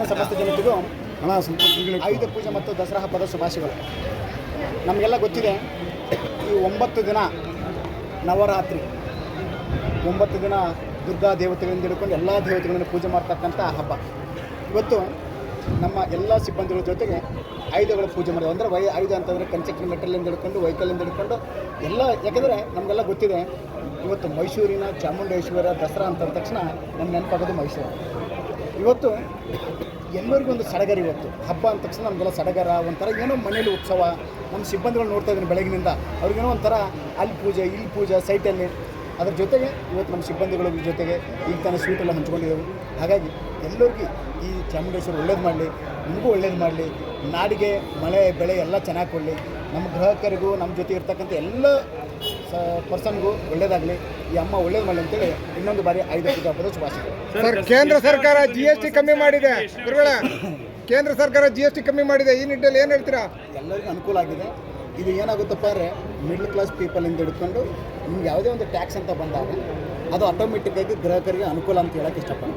ನಾಡಿನ ಸಮಸ್ತ ಜನತೆಗೂ ಕೆಳಗಡೆ ಆಯುಧ ಪೂಜೆ ಮತ್ತು ದಸರಾ ಹಬ್ಬದ ಶುಭಾಶಯಗಳು. ನಮಗೆಲ್ಲ ಗೊತ್ತಿದೆ, ಈ ಒಂಬತ್ತು ದಿನ ನವರಾತ್ರಿ. ಒಂಬತ್ತು ದಿನ ದುರ್ಗಾ ದೇವತೆಗಳಿಂದ ಹಿಡ್ಕೊಂಡು ಎಲ್ಲ ದೇವತೆಗಳನ್ನು ಪೂಜೆ ಮಾಡ್ತಕ್ಕಂಥ ಹಬ್ಬ. ಇವತ್ತು ನಮ್ಮ ಎಲ್ಲ ಸಿಬ್ಬಂದಿಗಳ ಜೊತೆಗೆ ಆಯುಧಗಳ ಪೂಜೆ ಮಾಡೋದು ಅಂದರೆ ವೈ ಆಯುಧ ಅಂತಂದರೆ ಕನ್ಸ್ಟ್ರಕ್ಷನ್ ಮೆಟೀರಿಯಲಿಂದ ಹಿಡ್ಕೊಂಡು ವೆಹಿಕಲಿಂದ ಹಿಡ್ಕೊಂಡು ಎಲ್ಲ, ಯಾಕೆಂದರೆ ನಮಗೆಲ್ಲ ಗೊತ್ತಿದೆ, ಇವತ್ತು ಮೈಸೂರಿನ ಚಾಮುಂಡೇಶ್ವರ ದಸರಾ ಅಂತ ತಕ್ಷಣ ನಮ್ಮ ನೆನಪಾಗೋದು ಮೈಸೂರು. ಇವತ್ತು ಎಲ್ಲರಿಗೂ ಒಂದು ಸಡಗರ ಇವತ್ತು. ಹಬ್ಬ ಅಂದ ತಕ್ಷಣ ನಮಗೆಲ್ಲ ಸಡಗರ, ಒಂಥರ ಏನೋ ಮನೇಲಿ ಉತ್ಸವ, ನಮ್ಮ ಸಿಬ್ಬಂದಿಗಳು ನೋಡ್ತಾ ಇದ್ದೀನಿ ಬೆಳಗಿನಿಂದ ಅವ್ರಿಗೇನೋ ಒಂಥರ ಅಲ್ಲಿ ಪೂಜೆ, ಇಲ್ಲಿ ಪೂಜೆ, ಸೈಟಲ್ಲಿ. ಅದ್ರ ಜೊತೆಗೆ ಇವತ್ತು ನಮ್ಮ ಸಿಬ್ಬಂದಿಗಳ ಜೊತೆಗೆ ಈಗ ತನ್ನ ಸ್ವೀಟೆಲ್ಲ ಹಂಚ್ಕೊಂಡಿದ್ದೆವು. ಹಾಗಾಗಿ ಎಲ್ಲರಿಗೂ ಈ ಚಾಮುಂಡೇಶ್ವರಿ ಒಳ್ಳೇದು ಮಾಡಲಿ, ನಿಮಗೂ ಒಳ್ಳೇದು ಮಾಡಲಿ, ನಾಡಿಗೆ ಮಳೆ, ಬೆಳೆ ಎಲ್ಲ ಚೆನ್ನಾಗಿ ಕೊಡಲಿ. ನಮ್ಮ ಗ್ರಾಹಕರಿಗೂ ನಮ್ಮ ಜೊತೆ ಇರ್ತಕ್ಕಂಥ ಎಲ್ಲ ಸ ಪರ್ಸನ್ಗೂ ಒಳ್ಳೇದಾಗಲಿ ಈ ಅಮ್ಮ ಒಳ್ಳೇದು ಮಾಡಲಿ ಅಂತೇಳಿ ಇನ್ನೊಂದು ಬಾರಿ ಐದು ಪೂಜೆ ಹಬ್ಬದ ಶುಭಾಶಯಗಳು ಸರ್ ಕೇಂದ್ರ ಸರ್ಕಾರ ಜಿ ಎಸ್ ಟಿ ಕಮ್ಮಿ ಮಾಡಿದೆ. ಗುರುಗಳ ಕೇಂದ್ರ ಸರ್ಕಾರ ಜಿ ಎಸ್ ಟಿ ಕಮ್ಮಿ ಮಾಡಿದೆ. ಈ ನಿಟ್ಟಿನಲ್ಲಿ ಏನು ಹೇಳ್ತೀರಾ? ಎಲ್ಲರಿಗೂ ಅನುಕೂಲ ಆಗಿದೆ. ಇದು ಏನಾಗುತ್ತಪ್ಪ ಅಂದರೆ ಮಿಡ್ಲ್ ಕ್ಲಾಸ್ ಪೀಪಲಿಂದ ಹಿಡ್ಕೊಂಡು ನಿಮ್ಗೆ ಯಾವುದೇ ಒಂದು ಟ್ಯಾಕ್ಸ್ ಅಂತ ಬಂದಾಗ ಅದು ಆಟೋಮೆಟಿಕ್ಕಾಗಿ ಗ್ರಾಹಕರಿಗೆ ಅನುಕೂಲ ಅಂತ ಹೇಳಕ್ಕೆ ಇಷ್ಟಪಡ್ತೀನಿ.